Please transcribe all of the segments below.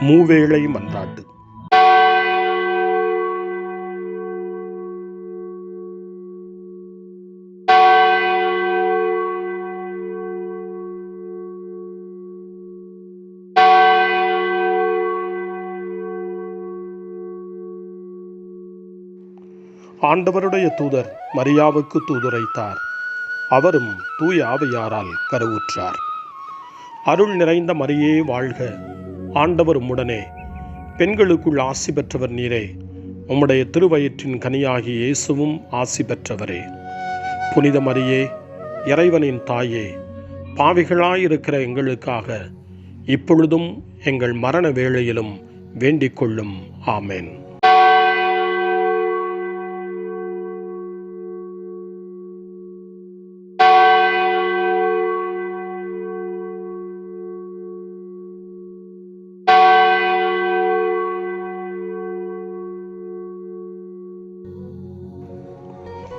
மூவேளை மன்றாட்டு ஆண்டவருடைய தூதர் மரியாவுக்கு தூதுரைத்தார். அவரும் தூய ஆவையாரால் கருவுற்றார். அருள் நிறைந்த மரியே வாழ்க. ஆண்டவர் உடனே பெண்களுக்குள் ஆசி பெற்றவர் நீரே உம்முடைய திருவயிற்றின் கனியாகி இயேசுவும் ஆசி பெற்றவரே. புனித மரியே இறைவனின் தாயே பாவிகளாயிருக்கிற எங்களுக்காக இப்பொழுதும் எங்கள் மரண வேளையிலும் வேண்டிக் கொள்ளும். ஆமேன்.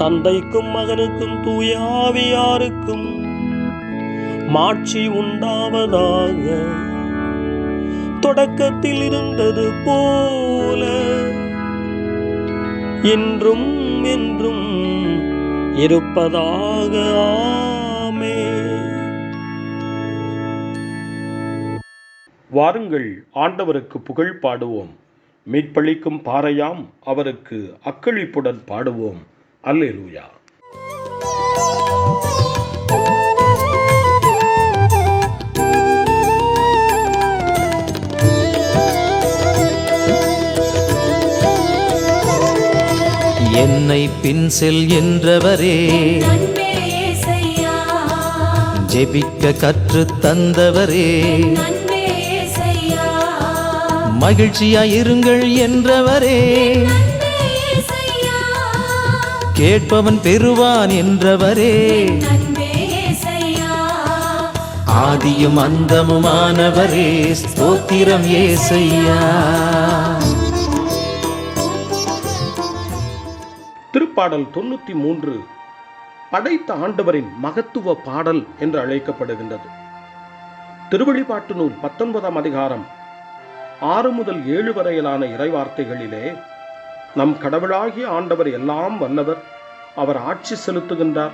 தந்தைக்கும் மகனுக்கும் தூயாவியாருக்கும் மாட்சி உண்டாவதாக. தொடக்கத்தில் இருந்தது போல இன்றும் என்றும் இருப்பதாக. ஆமே வாருங்கள் ஆண்டவருக்கு புகழ் பாடுவோம். மீட்பளிக்கும் பாறையாம் அவருக்கு அக்களிப்புடன் பாடுவோம். அல்லே என்னை பின் செல் என்றவரே. ஜெபிக்க கற்று தந்தவரே. மகிழ்ச்சியாயிருங்கள் என்றவரே. கேட்பவன் பெறுவான் என்றவரே. ஆதியும் அந்தமுமானவரே. ஸ்தோத்திரம் ஏசையா. திருப்பாடல் தொண்ணூத்தி மூன்று படைத்த ஆண்டவரின் மகத்துவ பாடல் என்று அழைக்கப்படுகின்றது. திருவழிபாட்டு நூல் பத்தொன்பதாம் அதிகாரம் ஆறு முதல் ஏழு வரையிலான இறைவார்த்தைகளிலே நம் கடவுளாகிய ஆண்டவர் எல்லாம் வல்லவர். அவர் ஆட்சி செலுத்துகின்றார்.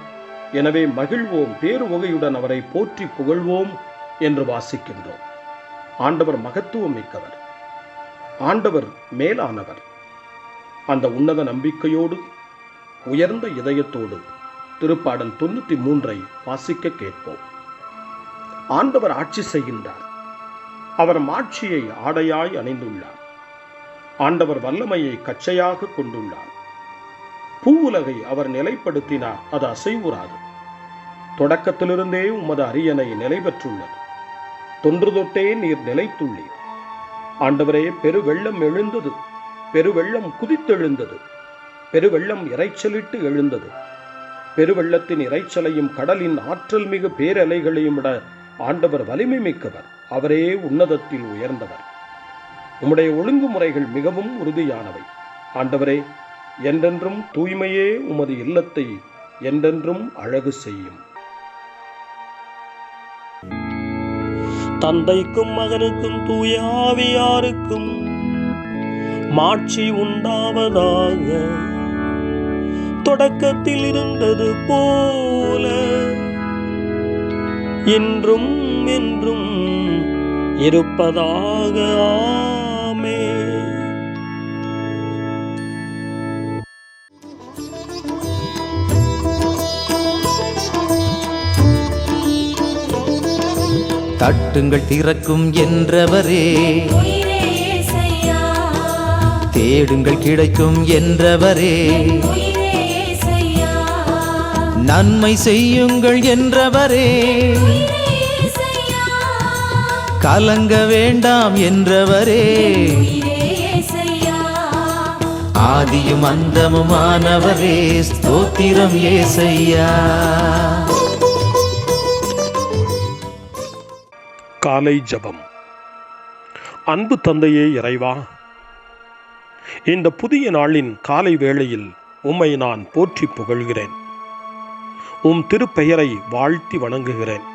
எனவே மகிழ்வோம் பேருவகையுடன் அவரை போற்றி புகழ்வோம் என்று வாசிக்கின்றோம். ஆண்டவர் மகத்துவம் மிக்கவர். ஆண்டவர் மேலானவர். அந்த உன்னத நம்பிக்கையோடு உயர்ந்த இதயத்தோடு திருப்பாடல் தொண்ணூத்தி மூன்றை வாசிக்க கேட்போம். ஆண்டவர் ஆட்சி செய்கின்றார். அவர் மாட்சியை ஆடையாய் அணிந்துள்ளார். ஆண்டவர் வல்லமையை கச்சையாக கொண்டுள்ளார். பூவுலகை அவர் நிலைப்படுத்தினார் அது அசைவுறாது. தொடக்கத்திலிருந்தே உமது அரியணை நிலை பெற்றுள்ளது தொன்று தொட்டே நீர் நிலைத்துள்ளீர். ஆண்டவரே பெருவெள்ளம் எழுந்தது. பெருவெள்ளம் குதித்தெழுந்தது. பெருவெள்ளம் இரைச்சலிட்டு எழுந்தது. பெருவெள்ளத்தின் இரைச்சலையும் கடலின் ஆற்றல் மிகு பேரலைகளையும் விட ஆண்டவர் வலிமை மிக்கவர். அவரே உன்னதத்தில் உயர்ந்தவர். உம்முடைய ஒழுங்குமுறைகள் மிகவும் உறுதியானவை. ஆண்டவரே என்றென்றும் தூய்மையே உமது இல்லத்தை என்றென்றும் அழகு செய்யும். தந்தைக்கும் மகனுக்கும் தூயாவியாருக்கும் மாட்சி உண்டாவதாக. தொடக்கத்தில் இருந்தது போல என்றும் என்றும் இருப்பதாக. தட்டுங்கள் திறக்கும் என்றவரே. தேடுங்கள் கிடைக்கும் என்றவரே. நன்மை செய்யுங்கள் என்றவரே. கலங்க வேண்டாம் என்றவரே. ஆதியும் அந்தமுமானவரே. ஸ்தோத்திரம் ஏசையா. காலை ஜபம். அன்பு தந்தையே இறைவா இந்த புதிய நாளின் காலை வேளையில் உம்மை நான் போற்றி புகழ்கிறேன். உம் திருப்பெயரை வாழ்த்தி வணங்குகிறேன்.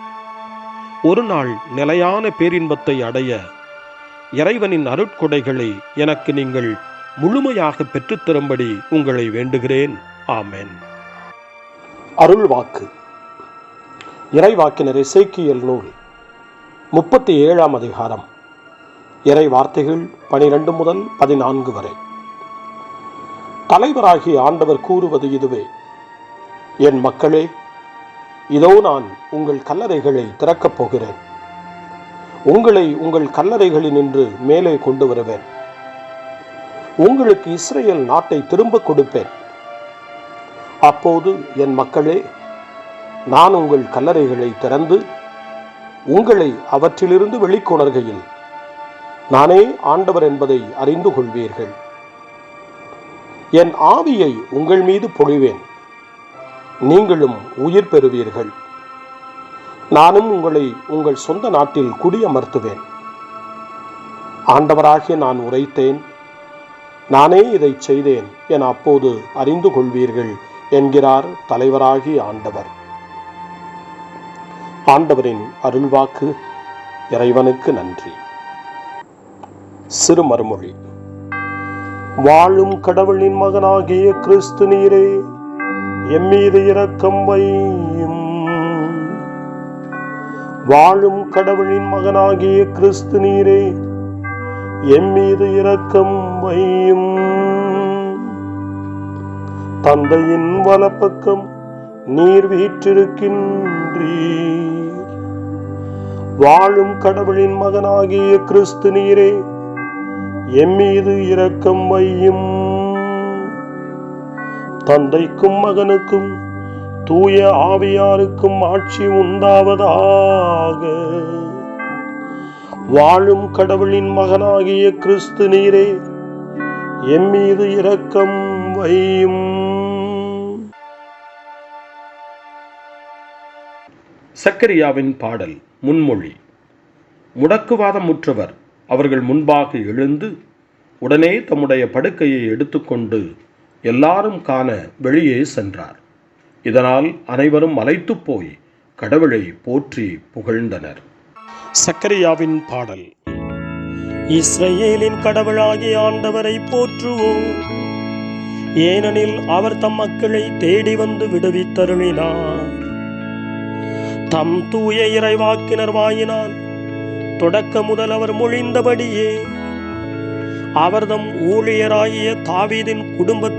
ஒரு நாள் நிலையான பேரின்பத்தை அடைய இறைவனின் அருட்கொடைகளை எனக்கு நீங்கள் முழுமையாக பெற்றுத்தரும்படி உங்களை வேண்டுகிறேன். ஆமேன். அருள் வாக்கு இறைவாக்கினர் இசைக்கியல் நூல் முப்பத்தி ஏழாம் அதிகாரம். இறை வார்த்தைகள் பனிரெண்டு முதல் பதினான்கு வரை. தலைவராகிய ஆண்டவர் கூறுவது இதுவே. என் மக்களே இதோ நான் உங்கள் கல்லறைகளை திறக்கப் போகிறேன். உங்களை உங்கள் கல்லறைகளினின்று மேலே கொண்டு வருவேன். உங்களுக்கு இஸ்ரேல் நாட்டை திரும்ப கொடுப்பேன். அப்போது என் மக்களே நான் உங்கள் கல்லறைகளை திறந்து உங்களை அவற்றிலிருந்து வெளிக்கொணர்கையில் நானே ஆண்டவர் என்பதை அறிந்து கொள்வீர்கள். என் ஆவியை உங்கள் மீது பொழிவேன். நீங்களும் உயிர் பெறுவீர்கள். நானும் உங்களை உங்கள் சொந்த நாட்டில் குடியமர்த்துவேன். ஆண்டவராகிய நான் உரைத்தேன். நானே இதை செய்தேன் என அப்போது அறிந்து கொள்வீர்கள் என்கிறார் தலைவராகி ஆண்டவர். ஆண்டவரின் அருள்வாக்கு இறைவனுக்கு நன்றி. சிறு மறுமொழி. வாழும் கடவுளின் மகனாகிய கிறிஸ்து நீரே எம்மீது இரக்கம் வையும். வாழும் கடவுளின் மகனாகிய கிறிஸ்து நீரே எம்மீது இரக்கம் வையும். தந்தையின் வலப்பக்கம் நீர் வீற்றிருக்கின்றீர். வாழும் கடவுளின் மகனாகிய கிறிஸ்து நீரே எம்மீது இரக்கம் வையும். தந்தைக்கும் மகனுக்கும் தூய ஆவியாருக்கும் ஆட்சி உண்டாவதாக. வாழும் கடவுளின் மகனாகிய கிறிஸ்து நீரே எம்மீது இரக்கம் வையும். சக்கரியாவின் பாடல் முன்மொழி. முடக்குவாதம் முற்றவர் அவர்கள் முன்பாக எழுந்து உடனே தம்முடைய படுக்கையை எடுத்துக்கொண்டு எல்லாரும் காண வெளியே சென்றார். இதனால் அனைவரும் மலைத்து போய் கடவுளை போற்றி புகழ்ந்தனர். சக்கரியாவின் பாடல். இஸ்ரேலின் கடவுளாகிய ஆண்டவரை போற்றுவோம். ஏனெனில் அவர் தம் மக்களை தேடி வந்து விடுவித்தருளினார். தம் தூய இறைவாக்கினர் வாயினால் தொடக்க முதல் அவர் மொழிந்தபடியே அவர்தம் ஊழியராகிய தாவீதின் குடும்ப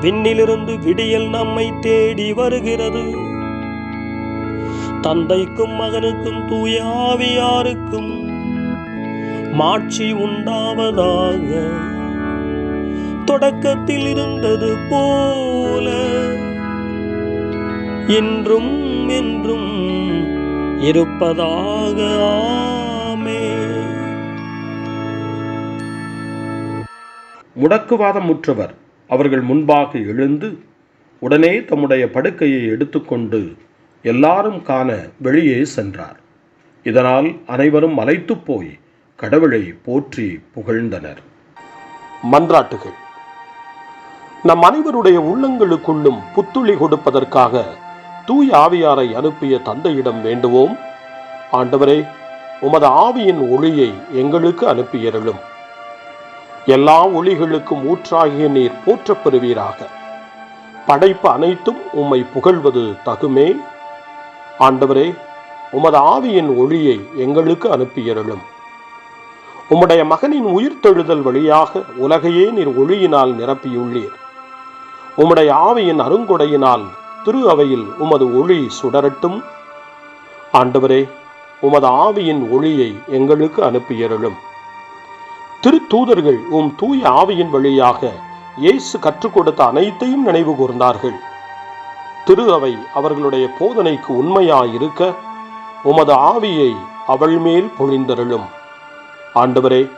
விண்ணிலிருந்து விடியல் நம்மை தேடி வருகிறது. தந்தைக்கும் மகனுக்கும் தூய ஆவியாருக்கும் மாட்சி உண்டாவதாக தொடக்கத்தில் இருந்தது போல. இன்றும் என்றும் இருப்பதாக ஆமே. முடக்குவாதமுற்றவர் அவர்கள் முன்பாக எழுந்து உடனே தம்முடைய படுக்கையை எடுத்துக்கொண்டு எல்லாரும் காண வெளியே சென்றார். இதனால் அனைவரும் மலைத்துப் போய் கடவுளை போற்றி புகழ்ந்தனர். மன்றாட்டுகள். நம் அனைவருடைய உள்ளங்களுக்குள்ளும் புத்துளி கொடுப்பதற்காக தூய் ஆவியாரை அனுப்பிய தந்தையிடம் வேண்டுவோம். ஆண்டவரே உமது ஆவியின் ஒளியை எங்களுக்கு அனுப்பியருளும். எல்லா ஒளிகளுக்கும் ஊற்றாகிய நீர் போற்றப் பெறுவீராக படைப்பு அனைத்தும் உம்மை புகழ்வது தகுமே. ஆண்டவரே உமது ஆவியின் ஒளியை எங்களுக்கு அனுப்பியருளும். உம்முடைய மகனின் உயிர்த்தெழுதல் வழியாக உலகையே நீர் ஒளியினால் நிரப்பியுள்ளீர். உம்முடைய ஆவியின் அருங்கொடையினால் திரு அவையில் உமது ஒளி சுடரட்டும். ஆண்டவரே உமது ஆவியின் ஒளியை எங்களுக்கு அனுப்பியருளும். திருத்தூதர்கள் உம் தூய ஆவியின் வழியாக இயேசு கற்றுக் கொடுத்த அனைத்தையும் நினைவு கூர்ந்தார்கள். திரு அவை அவர்களுடைய போதனைக்கு உண்மையாயிருக்க உமது ஆவியை அவள் மேல் பொழிந்தருளும். ஆண்டவரே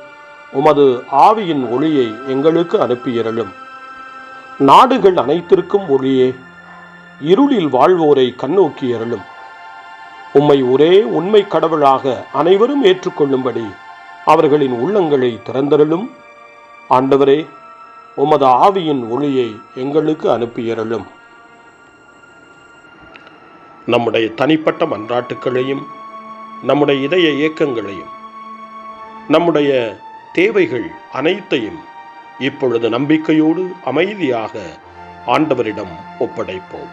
உமது ஆவியின் ஒளியை எங்களுக்கு அனுப்பியருளும். நாடுகள் அனைத்திற்கும் ஒளியே இருளில் வாழ்வோரை கண்ணோக்கியருளும். உம்மை ஒரே உண்மை கடவுளாக அனைவரும் ஏற்றுக்கொள்ளும்படி அவர்களின் உள்ளங்களை திறந்தருளும். ஆண்டவரே உமது ஆவியின் ஒளியை எங்களுக்கு அனுப்பியருளும். நம்முடைய தனிப்பட்ட மன்றாட்டுக்களையும் நம்முடைய இதய இயக்கங்களையும் நம்முடைய தேவைகள் அனைத்தையும் இப்பொழுது நம்பிக்கையோடு அமைதியாக ஆண்டவரிடம் ஒப்படைப்போம்.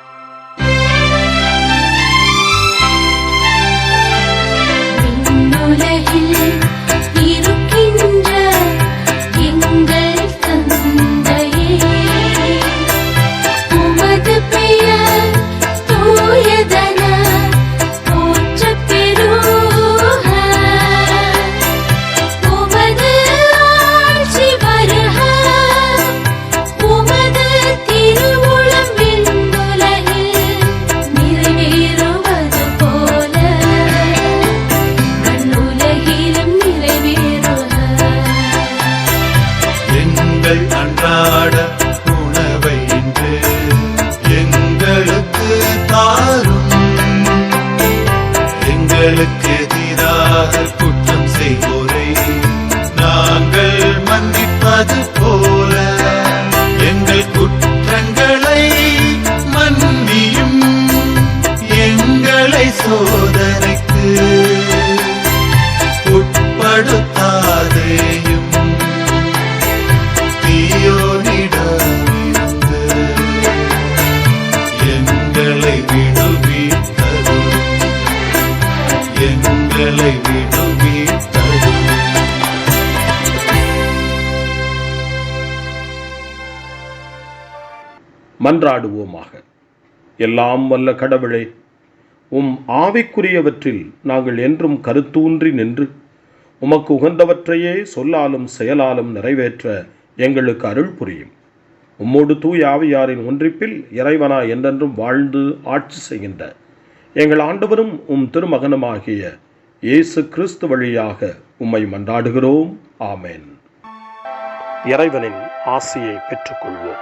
மன்றாடுவோமாக. எல்லாம் வல்ல கடவுளே உம் ஆவிக்குரியவற்றில் நாங்கள் என்றும் கருத்தூன்றி நின்று உமக்கு உகந்தவற்றையே சொல்லாலும் செயலாலும் நிறைவேற்ற எங்களுக்கு அருள் புரியும். உம்மோடு தூய் ஆவியாரின் ஒன்றிப்பில் இறைவனா என்றென்றும் வாழ்ந்து ஆட்சி செய்கின்ற எங்கள் ஆண்டவரும் உம் திருமகனுமாகிய இயேசு கிறிஸ்து வழியாக உம்மை மன்றாடுகிறோம். ஆமேன். இறைவனின் ஆசியை பெற்றுக்கொள்வோம்.